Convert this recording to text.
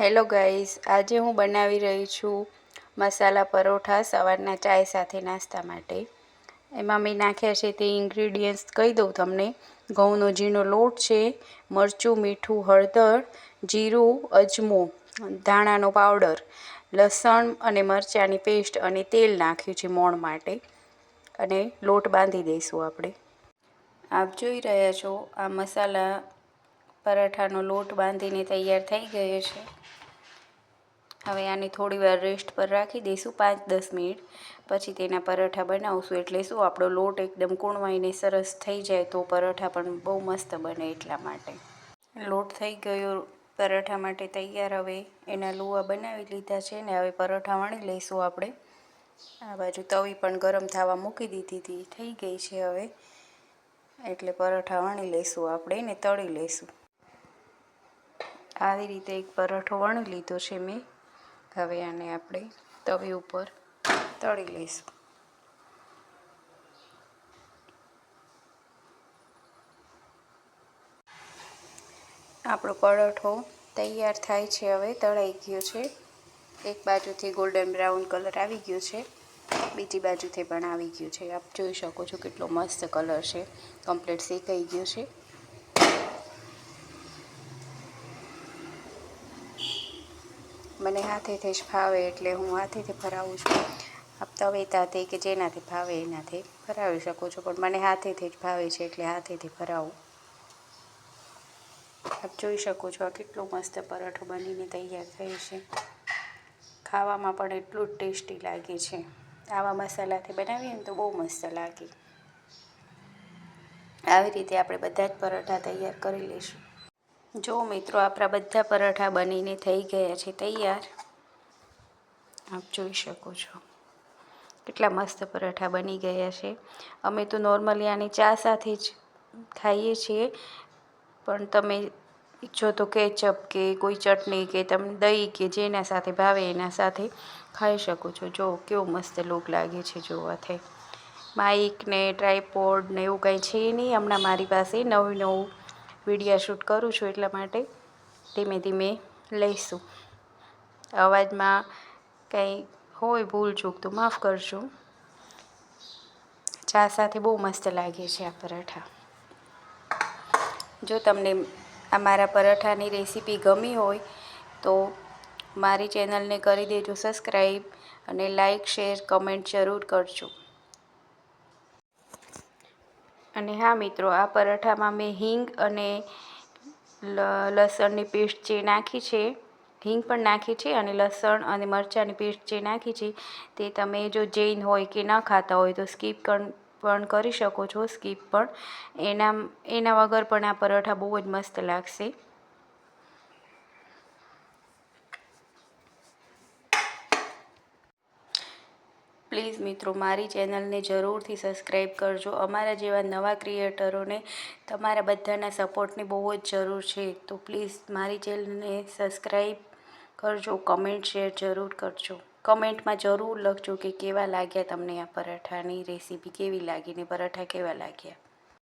Hello guys, આજે હું બનાવી રહી છું મસાલા પરોઠા સવારના ચાય સાથે નાસ્તા માટે. એમાં મેં નાખ્યા છે તે ઇન્ગ્રીડિયન્ટ્સ કહી દઉં તમને. ઘઉંનો ઝીણો લોટ છે, મરચું, મીઠું, હળદર, જીરું, અજમો, ધાણાનો પાવડર લસણ અને મરચાંની પેસ્ટ અને તેલ નાખ્યું છે મોણ માટે. અને લોટ બાંધી દઈશું આપણે. આપ જોઈ રહ્યા છો આ મસાલા પરાઠાનો લોટ બાંધીને તૈયાર થઈ ગયો છે. હવે આને થોડી વાર રેસ્ટ પર રાખી દઈશું પાંચ દસ મિનિટ. પછી તેના પરાઠા બનાવશું. એટલે શું, આપણો લોટ એકદમ કૂણવાઈને સરસ થઈ જાય તો પરાઠા પણ બહુ મસ્ત બને એટલા માટે. લોટ થઈ ગયો પરાઠા માટે તૈયાર. હવે એના લુવા બનાવી લીધા છે ને હવે પરોઠા વણી લઈશું આપણે. આ બાજુ તવી પણ ગરમ થવા મૂકી દીધી હતી. થઈ ગઈ છે હવે. એટલે પરોઠા વણી લઈશું આપણે ને તળી લઈશું. આવી રીતે એક પરોઠો વણી લીધો છે મેં. હવે આને આપણે તવી ઉપર તળી લઈશું. આપણો પરોઠો તૈયાર થાય છે હવે, તળાઈ ગયો છે. એક બાજુથી ગોલ્ડન બ્રાઉન કલર આવી ગયો છે, બીજી બાજુથી પણ આવી ગયું છે. આપ જોઈ શકો છો કેટલો મસ્ત કલર છે. કમ્પ્લીટ શેકાઈ ગયો છે. મને હાથેથી જ ફાવે એટલે હું હાથેથી ફરાવું છું. આપ તવેતાથી કે જેનાથી ફાવે એનાથી ફરાવી શકો છો, પણ મને હાથેથી જ ફાવે છે એટલે હાથેથી ફરાવું. આપ જોઈ શકો છો આ કેટલો મસ્ત પરાઠો બનીને તૈયાર થયું છે. ખાવામાં પણ એટલું જ ટેસ્ટી લાગે છે. આવા મસાલાથી બનાવીએ ને તો બહુ મસ્ત લાગે. આવી રીતે આપણે બધા જ પરાઠા તૈયાર કરી લઈશું. જો મિત્રો, આપણા બધા પરાઠા બનીને થઈ ગયા છે, તૈયાર. આપ જોઈ શકો છો. કેટલા મસ્ત પરાઠા બની ગયા છે. અમે તો નોર્મલી આની ચા સાથે જ ખાઈએ છીએ. પણ તમે ઈચ્છો તો કેચઅપ કે કોઈ ચટણી કે તમે દહીં કે જેના સાથે ભાવે એના સાથે ખાઈ શકો છો. જો કેવો મસ્ત લોક લાગે છે જોવાથી. માઇક ને ટ્રાયપોડ ને એવું કંઈ છે નહીં. હમણાં મારી પાસે નવું નવું વિડીયા શૂટ કરું છું એટલા માટે ધીમે ધીમે લઈશું. અવાજમાં કંઈ હોય ભૂલ ચૂક તો માફ કરજો. ચા સાથે બહુ મસ્ત લાગે છે આ પરાઠા. જો તમને આ મારા પરાઠાની રેસીપી ગમી હોય તો મારી ચેનલને કરી દેજો સબસ્ક્રાઈબ અને લાઈક, શેર, કમેન્ટ જરૂર કરજો. અને હા મિત્રો, આ પરાઠામાં મેં હિંગ અને લસણની પેસ્ટ જે નાખી છે, હિંગ પણ નાખી છે અને લસણ અને મરચાંની પેસ્ટ જે નાખી છે, તે તમે જો જૈન હોય કે ન ખાતા હોય તો સ્કીપ પણ કરી શકો છો, સ્કીપ પણ. એના એના વગર પણ આ પરાઠા બહુ જ મસ્ત લાગશે. પ્લીઝ મિત્રો, મારી ચેનલને જરૂરથી સબસ્ક્રાઈબ કરજો. અમારા જેવા નવા ક્રિએટરોને તમારા બધાના સપોર્ટની બહુ જ જરૂર છે. તો પ્લીઝ મારી ચેનલને સબસ્ક્રાઈબ કરજો, કમેન્ટ શેર જરૂર કરજો. કમેન્ટમાં જરૂર લખજો કે કેવા લાગ્યા તમને આ પરાઠાની રેસીપી, કેવી લાગી ને પરાઠા કેવા લાગ્યા?